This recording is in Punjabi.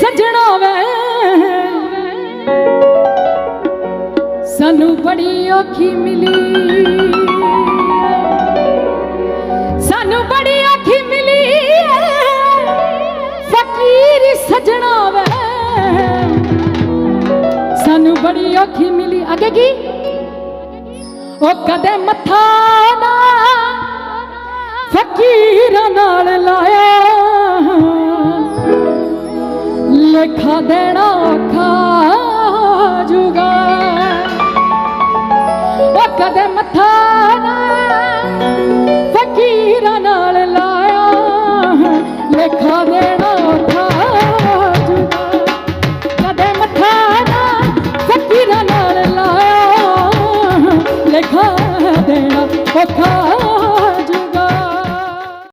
ਸਜਣਾ ਵੇ। ਸਾਨੂੰ ਬੜੀ ਔਖੀ ਮਿਲੀ। ਸਾਨੂੰ ਬੜੀ ਔਖੀ ਮਿਲੀ। ਫਕੀਰ ਸਜਣਾ ਵੇ। ਸਾਨੂੰ ਬੜੀ ਔਖੀ ਮਿਲੀ। ਅੱਗੇ ਕੀ? ਉਹ ਕਦੇ ਮੱਥਾ ਨਾ ਫਕੀਰਾਂ ਨਾਲ ਔਖਾ ਦੇਣਾ ਔਖਾ ਜੁਗਾ ਉਹ ਕਦੇ ਮੱਥਾ ਨਾ ਫਕੀਰਾਂ ਨਾਲ ਲਾਇਆ। ਲੇਖਾ ਦੇਣਾ ਔਖਾ ਜੁਗਾ ਕਦੇ ਮੱਥਾ ਨਾ ਫਕੀਰਾਂ ਨਾਲ ਲਾਇਆ। ਲੇਖਾ ਦੇਣਾ ਔਖਾ